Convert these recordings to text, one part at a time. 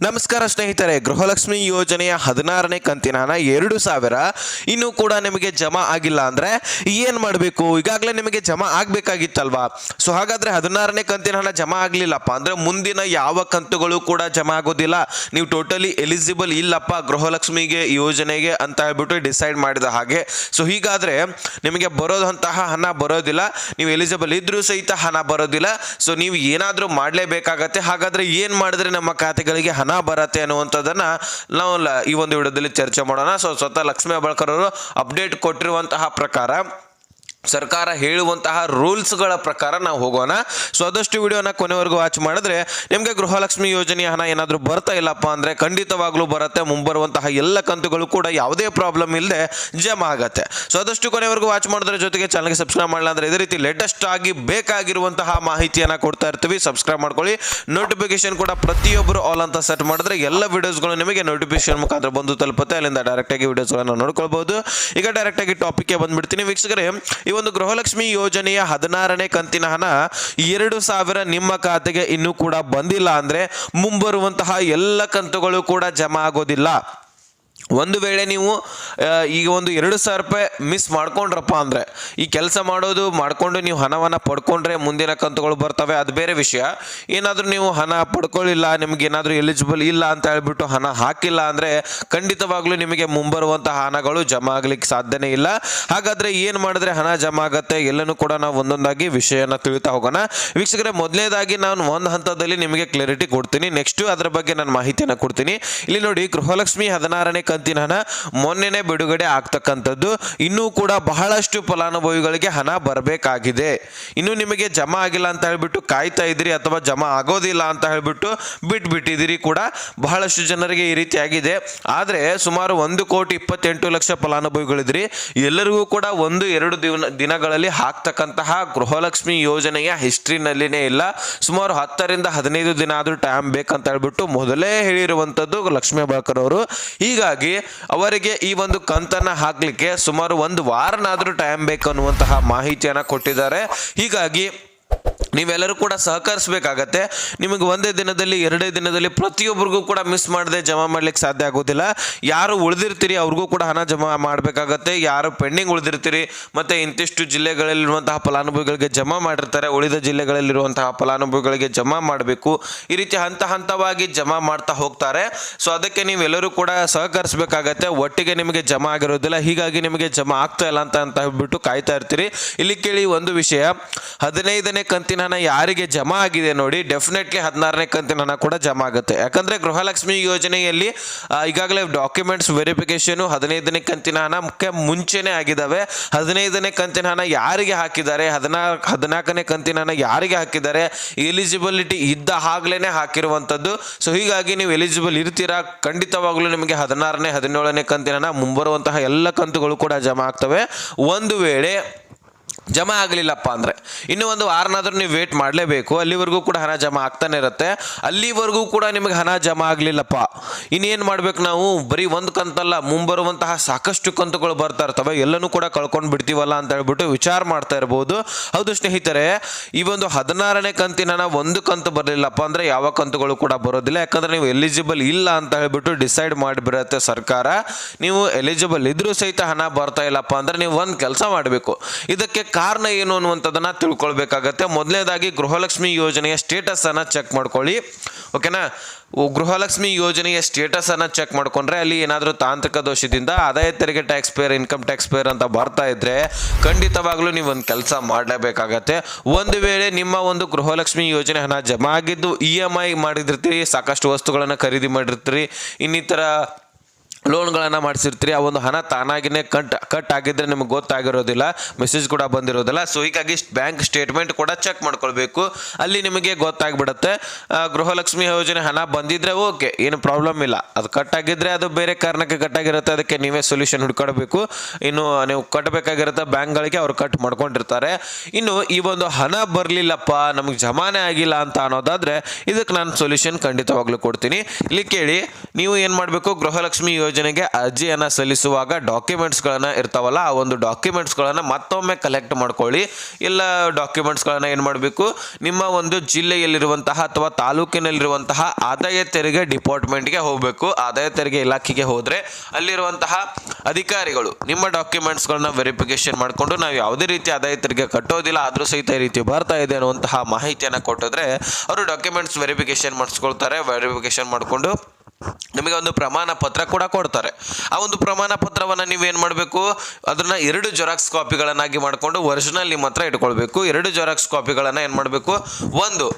ನಮಸ್ಕಾರ ಸ್ನೇಹಿತರೆ, ಗೃಹಲಕ್ಷ್ಮಿ ಯೋಜನೆಯ ಹದಿನಾರನೇ ಕಂತಿನ ಹಣ ಎರಡು ಸಾವಿರ. ಇನ್ನೂ ಕೂಡ ನಿಮಗೆ ಜಮಾ ಆಗಿಲ್ಲ ಅಂದ್ರೆ ಏನು ಮಾಡಬೇಕು? ಈಗಾಗಲೇ ನಿಮಗೆ ಜಮಾ ಆಗಬೇಕಾಗಿತ್ತಲ್ವಾ? ಸೊ ಹಾಗಾದ್ರೆ ಹದಿನಾರನೇ ಕಂತಿನ ಹಣ ಜಮಾ ಆಗಲಿಲ್ಲಪ್ಪ ಅಂದ್ರೆ ಮುಂದಿನ ಯಾವ ಕಂತುಗಳು ಕೂಡ ಜಮಾ ಆಗೋದಿಲ್ಲ. ನೀವು ಟೋಟಲಿ ಎಲಿಜಿಬಲ್ ಇಲ್ಲಪ್ಪ ಗೃಹಲಕ್ಷ್ಮಿಗೆ, ಯೋಜನೆಗೆ ಅಂತ ಹೇಳ್ಬಿಟ್ಟು ಡಿಸೈಡ್ ಮಾಡಿದ ಹಾಗೆ. ಸೊ ಹೀಗಾದ್ರೆ ನಿಮಗೆ ಬರೋದಂತಹ ಹಣ ಬರೋದಿಲ್ಲ. ನೀವು ಎಲಿಜಿಬಲ್ ಇದ್ರೂ ಸಹಿತ ಹಣ ಬರೋದಿಲ್ಲ. ಸೊ ನೀವು ಏನಾದರೂ ಮಾಡಲೇಬೇಕಾಗತ್ತೆ. ಹಾಗಾದ್ರೆ ಏನು ಮಾಡಿದ್ರೆ ನಮ್ಮ ಖಾತೆಗಳಿಗೆ ಹಣ ಬರತ್ತೆ ಅನ್ನುವಂಥದ್ದನ್ನ ನಾವು ಈ ಒಂದು ವಿಡಿಯೋದಲ್ಲಿ ಚರ್ಚೆ ಮಾಡೋಣ. ಸೊ ಸ್ವತಃ ಲಕ್ಷ್ಮೀ ಹೆಬ್ಬಾಳ್ಕರ್ ಅವರು ಅಪ್ಡೇಟ್ ಕೊಟ್ಟಿರುವಂತಹ ಪ್ರಕಾರ ಸರ್ಕಾರ ಹೇಳುವಂತಹ ರೂಲ್ಸ್ಗಳ ಪ್ರಕಾರ ನಾವು ಹೋಗೋಣ. ಸೊ ಆದಷ್ಟು ವಿಡಿಯೋನ ಕೊನೆವರೆಗೂ ವಾಚ್ ಮಾಡಿದ್ರೆ ನಿಮಗೆ ಗೃಹಲಕ್ಷ್ಮಿ ಯೋಜನೆಯ ಹಣ ಏನಾದರೂ ಬರ್ತಾ ಇಲ್ಲಪ್ಪ ಅಂದರೆ ಖಂಡಿತವಾಗ್ಲೂ ಬರುತ್ತೆ. ಮುಂಬರುವಂತಹ ಎಲ್ಲ ಕಂತುಗಳು ಕೂಡ ಯಾವುದೇ ಪ್ರಾಬ್ಲಮ್ ಇಲ್ಲದೆ ಜಮಾ ಆಗುತ್ತೆ. ಸೊ ಆದಷ್ಟು ಕೊನೆವರೆಗೂ ವಾಚ್ ಮಾಡಿದ್ರೆ ಜೊತೆಗೆ ಚಾನಲ್ಗೆ ಸಬ್ಸ್ಕ್ರೈಬ್ ಮಾಡಲ್ಲ ಅಂದರೆ ಇದೇ ರೀತಿ ಲೇಟೆಸ್ಟ್ ಆಗಿ ಬೇಕಾಗಿರುವಂತಹ ಮಾಹಿತಿಯನ್ನು ಕೊಡ್ತಾ ಇರ್ತೀವಿ. ಸಬ್ಸ್ಕ್ರೈಬ್ ಮಾಡ್ಕೊಳ್ಳಿ. ನೋಟಿಫಿಕೇಶನ್ ಕೂಡ ಪ್ರತಿಯೊಬ್ಬರು ಆಲ್ ಅಂತ ಸೆಟ್ ಮಾಡಿದ್ರೆ ಎಲ್ಲ ವಿಡಿಯೋಸ್ಗಳು ನಿಮಗೆ ನೋಟಿಫಿಕೇಶನ್ ಮುಖಾಂತರ ಬಂದು ತಲುಪುತ್ತೆ. ಅಲ್ಲಿಂದ ಡೈರೆಕ್ಟಾಗಿ ವಿಡಿಯೋಸ್ಗಳನ್ನು ನೋಡ್ಕೊಳ್ಬಹುದು ಈಗ ಡೈರೆಕ್ಟಾಗಿ ಟಾಪಿಕ್ಗೆ ಬಂದ್ಬಿಡ್ತೀನಿ. ವೀಕ್ಷಕರೇ ಈ ಒಂದು ಗೃಹಲಕ್ಷ್ಮಿ ಯೋಜನೆಯ ಹದಿನಾರನೇ ಕಂತಿನ ಹಣ ಎರಡು ಸಾವಿರ ನಿಮ್ಮ ಖಾತೆಗೆ ಇನ್ನೂ ಕೂಡ ಬಂದಿಲ್ಲ ಅಂದ್ರೆ ಮುಂಬರುವಂತಹ ಎಲ್ಲ ಕಂತುಗಳು ಕೂಡ ಜಮಾ ಆಗೋದಿಲ್ಲ. ಒಂದು ವೇಳೆ ನೀವು ಈಗ ಒಂದು ಎರಡು ಸಾವಿರ ರೂಪಾಯಿ ಮಿಸ್ ಮಾಡ್ಕೊಂಡ್ರಪ್ಪ ಅಂದರೆ, ಈ ಕೆಲಸ ಮಾಡೋದು ಮಾಡಿಕೊಂಡು ನೀವು ಹಣವನ್ನು ಪಡ್ಕೊಂಡ್ರೆ ಮುಂದಿನ ಕಂತುಗಳು ಬರ್ತವೆ, ಅದು ಬೇರೆ ವಿಷಯ. ಏನಾದರೂ ನೀವು ಹಣ ಪಡ್ಕೊಳ್ಳಿಲ್ಲ, ನಿಮ್ಗೆ ಏನಾದರೂ ಎಲಿಜಿಬಲ್ ಇಲ್ಲ ಅಂತ ಹೇಳ್ಬಿಟ್ಟು ಹಣ ಹಾಕಿಲ್ಲ ಅಂದರೆ ಖಂಡಿತವಾಗ್ಲೂ ನಿಮಗೆ ಮುಂಬರುವಂತಹ ಹಣಗಳು ಜಮಾ ಆಗ್ಲಿಕ್ಕೆ ಸಾಧ್ಯನೇ ಇಲ್ಲ. ಹಾಗಾದರೆ ಏನು ಮಾಡಿದ್ರೆ ಹಣ ಜಮಾ ಆಗುತ್ತೆ, ಎಲ್ಲನೂ ಕೂಡ ನಾವು ಒಂದೊಂದಾಗಿ ವಿಷಯನ ತಿಳಿತಾ ಹೋಗೋಣ. ವೀಕ್ಷಕರೇ ಮೊದಲನೇದಾಗಿ ನಾನು ಒಂದು ಹಂತದಲ್ಲಿ ನಿಮಗೆ ಕ್ಲಾರಿಟಿ ಕೊಡ್ತೀನಿ. ನೆಕ್ಸ್ಟು ಅದರ ಬಗ್ಗೆ ನಾನು ಮಾಹಿತಿಯನ್ನು ಕೊಡ್ತೀನಿ. ಇಲ್ಲಿ ನೋಡಿ, ಗೃಹಲಕ್ಷ್ಮಿ ಹದಿನಾರನೇ ಕಂತಿನ ಹಣ ಮೊನ್ನೆನೇ ಬಿಡುಗಡೆ ಆಗ್ತಕ್ಕಂಥದ್ದು. ಇನ್ನೂ ಕೂಡ ಬಹಳಷ್ಟು ಫಲಾನುಭವಿಗಳಿಗೆ ಹಣ ಬರಬೇಕಾಗಿದೆ. ಇನ್ನು ನಿಮಗೆ ಜಮಾ ಆಗಿಲ್ಲ ಅಂತ ಹೇಳ್ಬಿಟ್ಟು ಕಾಯ್ತಾ ಇದ್ದೀರಿ ಅಥವಾ ಜಮಾ ಆಗೋದಿಲ್ಲ ಅಂತ ಹೇಳ್ಬಿಟ್ಟು ಬಿಟ್ಬಿಟ್ಟಿದ್ದೀರಿ ಕೂಡ ಬಹಳಷ್ಟು ಜನರಿಗೆ ಈ ರೀತಿ ಆಗಿದೆ ಆದರೆ ಸುಮಾರು ಒಂದು ಕೋಟಿ ಇಪ್ಪತ್ತೆಂಟು ಲಕ್ಷ ಫಲಾನುಭವಿಗಳಿದ್ರಿ. ಎಲ್ಲರಿಗೂ ಕೂಡ ಒಂದು, ಎರಡು ದಿನ ದಿನಗಳಲ್ಲಿ ಹಾಕ್ತಕ್ಕಂತಹ ಗೃಹಲಕ್ಷ್ಮಿ ಯೋಜನೆಯ ಹಿಸ್ಟ್ರಿನಲ್ಲಿನೇ ಇಲ್ಲ. ಸುಮಾರು ಹತ್ತರಿಂದ ಹದಿನೈದು ದಿನ ಆದರೂ ಟೈಮ್ ಬೇಕಂತ ಹೇಳ್ಬಿಟ್ಟು ಮೊದಲೇ ಹೇಳಿರುವಂಥದ್ದು ಲಕ್ಷ್ಮೀ ಬಾಳ್ಕರ್ ಅವರು. ಹೀಗಾಗಿ ಅವರಿಗೆ ಈ ಒಂದು ಕಂತನ್ನ ಹಾಕ್ಲಿಕ್ಕೆ ಸುಮಾರು ಒಂದು ವಾರನಾದರೂ ಟೈಮ್ ಬೇಕು ಅನ್ನುವಂತಹ ಮಾಹಿತಿಯನ್ನು ಕೊಟ್ಟಿದ್ದಾರೆ. ಹೀಗಾಗಿ ನೀವೆಲ್ಲರೂ ಕೂಡ ಸಹಕರಿಸಬೇಕಾಗತ್ತೆ. ನಿಮಗೆ ಒಂದೇ ದಿನದಲ್ಲಿ, ಎರಡೇ ದಿನದಲ್ಲಿ ಪ್ರತಿಯೊಬ್ಬರಿಗೂ ಕೂಡ ಮಿಸ್ ಮಾಡದೆ ಜಮಾ ಮಾಡ್ಲಿಕ್ಕೆ ಸಾಧ್ಯ ಆಗೋದಿಲ್ಲ. ಯಾರು ಉಳಿದಿರ್ತೀರಿ, ಅವ್ರಿಗೂ ಕೂಡ ಹಣ ಜಮಾ ಮಾಡಬೇಕಾಗತ್ತೆ. ಯಾರು ಪೆಂಡಿಂಗ್ ಉಳಿದಿರ್ತೀರಿ, ಮತ್ತು ಇಂತಿಷ್ಟು ಜಿಲ್ಲೆಗಳಲ್ಲಿರುವಂತಹ ಫಲಾನುಭವಿಗಳಿಗೆ ಜಮಾ ಮಾಡಿರ್ತಾರೆ, ಉಳಿದ ಜಿಲ್ಲೆಗಳಲ್ಲಿರುವಂತಹ ಫಲಾನುಭವಿಗಳಿಗೆ ಜಮಾ ಮಾಡಬೇಕು. ಈ ರೀತಿ ಹಂತ ಹಂತವಾಗಿ ಜಮಾ ಮಾಡ್ತಾ ಹೋಗ್ತಾರೆ. ಸೊ ಅದಕ್ಕೆ ನೀವೆಲ್ಲರೂ ಕೂಡ ಸಹಕರಿಸಬೇಕಾಗತ್ತೆ. ಒಟ್ಟಿಗೆ ನಿಮಗೆ ಜಮಾ ಆಗಿರೋದಿಲ್ಲ, ಹೀಗಾಗಿ ನಿಮಗೆ ಜಮಾ ಆಗ್ತಾ ಇಲ್ಲ ಅಂತ ಅಂತ ಹೇಳ್ಬಿಟ್ಟು ಕಾಯ್ತಾ ಇರ್ತೀರಿ. ಇಲ್ಲಿ ಕೇಳಿ ಒಂದು ವಿಷಯ. ಹದಿನೈದನೇ ಕಂತಿನ ಹಣ ಯಾರಿಗೆ ಜಮಾ ಆಗಿದೆ ನೋಡಿ ಡೆಫಿನೆಟ್ಲಿ ಹದಿನಾರನೇ ಕಂತಿನ ಹಣ ಕೂಡ ಜಮಾ ಆಗುತ್ತೆ. ಯಾಕಂದ್ರೆ ಗೃಹಲಕ್ಷ್ಮಿ ಯೋಜನೆಯಲ್ಲಿ ಈಗಾಗಲೇ ಡಾಕ್ಯುಮೆಂಟ್ಸ್ ವೆರಿಫಿಕೇಶನ್ ಹದಿನೈದನೇ ಕಂತಿನ ಹಣ ಮುಖ್ಯ ಮುಂಚೆನೇ ಆಗಿದ್ದಾವೆ ಹದಿನೈದನೇ ಕಂತಿನ ಹಣ ಯಾರಿಗೆ ಹಾಕಿದ್ದಾರೆ ಹದಿನಾಲ್ಕು ಹದಿನಾಲ್ಕನೇ ಕಂತಿನ ಹಣ ಯಾರಿಗೆ ಹಾಕಿದ್ದಾರೆ ಎಲಿಜಿಬಿಲಿಟಿ ಇದ್ದ ಆಗ್ಲೇ ಹಾಕಿರುವಂಥದ್ದು ಸೊ ಹೀಗಾಗಿ ನೀವು ಎಲಿಜಿಬಲ್ ಇರ್ತೀರಾ, ಖಂಡಿತವಾಗ್ಲೂ ನಿಮಗೆ ಹದಿನಾರನೇ, ಹದಿನೇಳನೇ ಕಂತಿನ ಹಣ ಮುಂಬರುವಂತಹ ಎಲ್ಲ ಕಂತುಗಳು ಕೂಡ ಜಮಾ ಆಗ್ತವೆ. ಒಂದು ವೇಳೆ ಜಮಾ ಆಗಲಿಲ್ಲಪ್ಪ ಅಂದರೆ. ಇನ್ನೂ ಒಂದು ವಾರನಾದರೂ ನೀವು ವೇಟ್ ಮಾಡಲೇಬೇಕು. ಅಲ್ಲಿವರೆಗೂ ಕೂಡ ಹಣ ಜಮಾ ಆಗ್ತಾನೆ ಇರುತ್ತೆ. ಅಲ್ಲಿವರೆಗೂ ಕೂಡ ನಿಮಗೆ ಹಣ ಜಮಾ ಆಗಲಿಲ್ಲಪ್ಪ. ಇನ್ನೇನು ಮಾಡ್ಬೇಕು ನಾವು? ಬರೀ ಒಂದು ಕಂತಲ್ಲ, ಮುಂಬರುವಂತಹ ಸಾಕಷ್ಟು ಕಂತುಗಳು ಬರ್ತಾ ಇರ್ತವೆ. ಎಲ್ಲನೂ ಕೂಡ ಕಳ್ಕೊಂಡು ಬಿಡ್ತೀವಲ್ಲ ಅಂತ ಹೇಳ್ಬಿಟ್ಟು ವಿಚಾರ ಮಾಡ್ತಾ ಇರ್ಬೋದು. ಹೌದು ಸ್ನೇಹಿತರೆ, ಈ ಒಂದು ಹದಿನಾರನೇ ಕಂತಿನ ಒಂದು ಕಂತು ಬರಲಿಲ್ಲಪ್ಪ ಅಂದರೆ ಯಾವ ಕಂತುಗಳು ಕೂಡ ಬರೋದಿಲ್ಲ. ಯಾಕಂದರೆ ನೀವು ಎಲಿಜಿಬಲ್ ಇಲ್ಲ ಅಂತ ಹೇಳ್ಬಿಟ್ಟು ಡಿಸೈಡ್ ಮಾಡಿಬಿಡುತ್ತೆ ಸರ್ಕಾರ. ನೀವು ಎಲಿಜಿಬಲ್ ಇದ್ರೂ ಸಹಿತ ಹಣ ಬರ್ತಾ ಇಲ್ಲಪ್ಪ ಅಂದರೆ ನೀವು ಒಂದು ಕೆಲಸ ಮಾಡಬೇಕು. ಇದಕ್ಕೆ ಕಾರಣ ಏನು ಅನ್ನುವಂಥದ್ದನ್ನು ತಿಳ್ಕೊಳ್ಬೇಕಾಗತ್ತೆ. ಮೊದಲನೇದಾಗಿ ಗೃಹಲಕ್ಷ್ಮಿ ಯೋಜನೆಯ ಸ್ಟೇಟಸನ್ನು ಚೆಕ್ ಮಾಡ್ಕೊಳ್ಳಿ. ಓಕೆನಾ ಗೃಹಲಕ್ಷ್ಮಿ ಯೋಜನೆಯ ಸ್ಟೇಟಸನ್ನು ಚೆಕ್ ಮಾಡ್ಕೊಂಡ್ರೆ ಅಲ್ಲಿ ಏನಾದರೂ ತಾಂತ್ರಿಕ ದೋಷದಿಂದ ಆದಾಯ ತೆರಿಗೆ tax payer income tax payer ಅಂತ ಬರ್ತಾ ಇದ್ದರೆ ಖಂಡಿತವಾಗ್ಲೂ ನೀವು ಒಂದು ಕೆಲಸ ಮಾಡಲೇಬೇಕಾಗತ್ತೆ. ಒಂದು ವೇಳೆ ನಿಮ್ಮ ಒಂದು ಗೃಹಲಕ್ಷ್ಮಿ ಯೋಜನೆ ಹಣ ಜಮಾ ಆಗಿದ್ದು ಇ ಎಂ ಐ ಮಾಡಿದಿರ್ತೀರಿ, ಸಾಕಷ್ಟು ವಸ್ತುಗಳನ್ನು ಖರೀದಿ ಮಾಡಿರ್ತೀರಿ, ಇನ್ನಿತರ ಲೋನ್ಗಳನ್ನು ಮಾಡಿಸಿರ್ತೀರಿ, ಆ ಒಂದು ಹಣ ತಾನಾಗಿನೇ ಕಟ್ ಕಟ್ ಆಗಿದ್ರೆ ನಿಮಗೆ ಗೊತ್ತಾಗಿರೋದಿಲ್ಲ ಮೆಸೇಜ್ ಕೂಡ ಬಂದಿರೋದಿಲ್ಲ. ಸೊ ಹೀಗಾಗಿ ಬ್ಯಾಂಕ್ ಸ್ಟೇಟ್ಮೆಂಟ್ ಕೂಡ ಚೆಕ್ ಮಾಡ್ಕೊಳ್ಬೇಕು. ಅಲ್ಲಿ ನಿಮಗೆ ಗೊತ್ತಾಗ್ಬಿಡುತ್ತೆ. ಗೃಹಲಕ್ಷ್ಮಿ ಯೋಜನೆ ಹಣ ಬಂದಿದ್ರೆ ಓಕೆ, ಏನು ಪ್ರಾಬ್ಲಮ್ ಇಲ್ಲ. ಅದು ಕಟ್ ಆಗಿದ್ರೆ ಅದು ಬೇರೆ ಕಾರಣಕ್ಕೆ ಕಟ್ ಆಗಿರುತ್ತೆ, ಅದಕ್ಕೆ ನೀವೇ ಸೊಲ್ಯೂಷನ್ ಹುಡ್ಕೊಳ್ಬೇಕು. ಇನ್ನು ನೀವು ಕಟ್ಟಬೇಕಾಗಿರುತ್ತೆ ಬ್ಯಾಂಕ್ಗಳಿಗೆ ಅವ್ರು ಕಟ್ ಮಾಡ್ಕೊಂಡಿರ್ತಾರೆ. ಇನ್ನು ಈ ಒಂದು ಹಣ ಬರಲಿಲ್ಲಪ್ಪ, ನಮಗೆ ಜಮಾನೆ ಆಗಿಲ್ಲ ಅಂತ ಅನ್ನೋದಾದ್ರೆ, ಇದಕ್ಕೆ ನಾನು ಸೊಲ್ಯೂಷನ್ ಖಂಡಿತವಾಗ್ಲೂ ಕೊಡ್ತೀನಿ. ಇಲ್ಲಿ ಕೇಳಿ, ನೀವು ಏನು ಮಾಡಬೇಕು? ಗೃಹಲಕ್ಷ್ಮಿ ಯೋಜನೆಗೆ ಅರ್ಜಿಯನ್ನು ಸಲ್ಲಿಸುವಾಗ ಡಾಕ್ಯುಮೆಂಟ್ಸ್ಗಳನ್ನು ಇರ್ತಾವಲ್ಲ, ಆ ಒಂದು ಡಾಕ್ಯುಮೆಂಟ್ಸ್ಗಳನ್ನು ಮತ್ತೊಮ್ಮೆ ಕಲೆಕ್ಟ್ ಮಾಡ್ಕೊಳ್ಳಿ. ಎಲ್ಲ ಡಾಕ್ಯುಮೆಂಟ್ಸ್ಗಳನ್ನು ಏನು ಮಾಡಬೇಕು? ನಿಮ್ಮ ಒಂದು ಜಿಲ್ಲೆಯಲ್ಲಿರುವಂತಹ ಅಥವಾ ತಾಲೂಕಿನಲ್ಲಿರುವಂತಹ ಆದಾಯ ತೆರಿಗೆ ಡಿಪಾರ್ಟ್ಮೆಂಟ್ಗೆ ಹೋಗಬೇಕು. ಆದಾಯ ತೆರಿಗೆ ಇಲಾಖೆಗೆ ಹೋದರೆ ಅಲ್ಲಿರುವಂತಹ ಅಧಿಕಾರಿಗಳು ನಿಮ್ಮ ಡಾಕ್ಯುಮೆಂಟ್ಸ್ಗಳನ್ನ ವೆರಿಫಿಕೇಶನ್ ಮಾಡಿಕೊಂಡು, ನಾವು ಯಾವುದೇ ರೀತಿ ಆದಾಯ ತೆರಿಗೆ ಕಟ್ಟೋದಿಲ್ಲ, ಆದರೂ ಸಹಿತ ಈ ರೀತಿ ಬರ್ತಾ ಇದೆ ಅನ್ನುವಂತಹ ಮಾಹಿತಿಯನ್ನು ಕೊಟ್ಟಿದ್ರೆ, ಅವರು ಡಾಕ್ಯುಮೆಂಟ್ಸ್ ವೆರಿಫಿಕೇಶನ್ ಮಾಡಿಸ್ಕೊಳ್ತಾರೆ. ವೆರಿಫಿಕೇಶನ್ ಮಾಡಿಕೊಂಡು ನಿಮಗೆ ಒಂದು ಪ್ರಮಾಣ ಪತ್ರ ಕೂಡ ಕೊಡ್ತಾರೆ. ಆ ಒಂದು ಪ್ರಮಾಣ ಪತ್ರವನ್ನು ನೀವೇನು ಮಾಡಬೇಕು? ಅದನ್ನು ಎರಡು ಜೆರಾಕ್ಸ್ ಕಾಪಿಗಳನ್ನಾಗಿ ಮಾಡಿಕೊಂಡು ಒರಿಜಿನಲ್ ನಿಮ್ಮ ಹತ್ರ ಇಟ್ಕೊಳ್ಬೇಕು. ಎರಡು ಜೆರಾಕ್ಸ್ ಕಾಪಿಗಳನ್ನು ಏನು ಮಾಡಬೇಕು? ಒಂದು,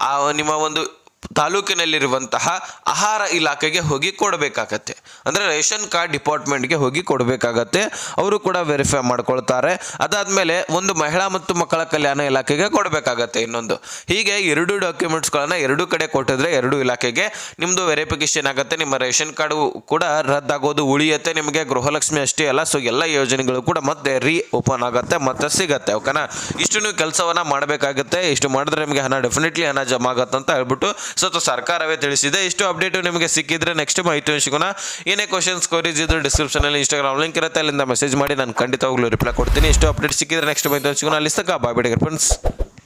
ಆ, ನಿಮ್ಮ ಒಂದು ತಾಲೂಕಿನಲ್ಲಿರುವಂತಹ ಆಹಾರ ಇಲಾಖೆಗೆ ಹೋಗಿ ಕೊಡಬೇಕಾಗತ್ತೆ. ಅಂದರೆ ರೇಷನ್ ಕಾರ್ಡ್ ಡಿಪಾರ್ಟ್ಮೆಂಟ್ಗೆ ಹೋಗಿ ಕೊಡಬೇಕಾಗತ್ತೆ. ಅವರು ಕೂಡ ವೆರಿಫೈ ಮಾಡ್ಕೊಳ್ತಾರೆ. ಅದಾದಮೇಲೆ ಒಂದು ಮಹಿಳಾ ಮತ್ತು ಮಕ್ಕಳ ಕಲ್ಯಾಣ ಇಲಾಖೆಗೆ ಕೊಡಬೇಕಾಗತ್ತೆ ಇನ್ನೊಂದು. ಹೀಗೆ ಎರಡು ಡಾಕ್ಯುಮೆಂಟ್ಸ್ಗಳನ್ನು ಎರಡು ಕಡೆ ಕೊಟ್ಟಿದ್ರೆ ಎರಡು ಇಲಾಖೆಗೆ ನಿಮ್ಮದು ವೆರಿಫಿಕೇಶನ್ ಆಗುತ್ತೆ, ನಿಮ್ಮ ರೇಷನ್ ಕಾರ್ಡ್ ಕೂಡ ರದ್ದಾಗೋದು ಉಳಿಯುತ್ತೆ, ನಿಮಗೆ ಗೃಹಲಕ್ಷ್ಮಿ ಅಷ್ಟೇ ಅಲ್ಲ ಸೊ ಎಲ್ಲ ಯೋಜನೆಗಳು ಕೂಡ ಮತ್ತೆ ರೀ ಓಪನ್ ಆಗುತ್ತೆ, ಮತ್ತೆ ಸಿಗುತ್ತೆ ಓಕೆನಾ ಇಷ್ಟು ನೀವು ಕೆಲಸವನ್ನ ಮಾಡಬೇಕಾಗುತ್ತೆ, ಇಷ್ಟು ಮಾಡಿದ್ರೆ ನಿಮಗೆ ಹಣ ಡೆಫಿನೆಟ್ಲಿ ಹಣ ಜಮಾ ಆಗುತ್ತೆ ಅಂತ ಹೇಳ್ಬಿಟ್ಟು ಸೊ ಅದು ಸರ್ಕಾರವೇ ತಿಳಿಸಿದೆ. ಇಷ್ಟು ಅಪ್ಡೇಟು ನಿಮಗೆ ಸಿಕ್ಕಿದ್ರೆ ನೆಕ್ಸ್ಟ್ ಮಾಹಿತಿ ಸಿಗೋಣ ಏನೇ ಕ್ವಶನ್ಸ್ ಇದ್ರು ಇದ್ರೆ ಡಿಸ್ಕ್ರಿಪ್ಷನಲ್ಲಿ ಇನ್ಸ್ಟಾಗ್ರಾಮ್ ಲಿಂಕ್ ಇರುತ್ತೆ. ಅಲ್ಲಿಂದ ಮೆಸೇಜ್ ಮಾಡಿ, ನಾನು ಖಂಡಿತವಾಗ್ಲೂ ರಿಪ್ಲೈ ಕೊಡ್ತೀನಿ. ಇಷ್ಟು ಅಪ್ಡೇಟ್ ಸಿಕ್ಕಿದ್ರೆ ನೆಕ್ಸ್ಟ್ ಮಾಹಿತಿ ಸಿಗೋಣ ಅಲ್ಲಿ ಸಕ್ಕ ಬಾಯ್ ಬಿಡಿಗೆ ಫ್ರೆಂಡ್ಸ್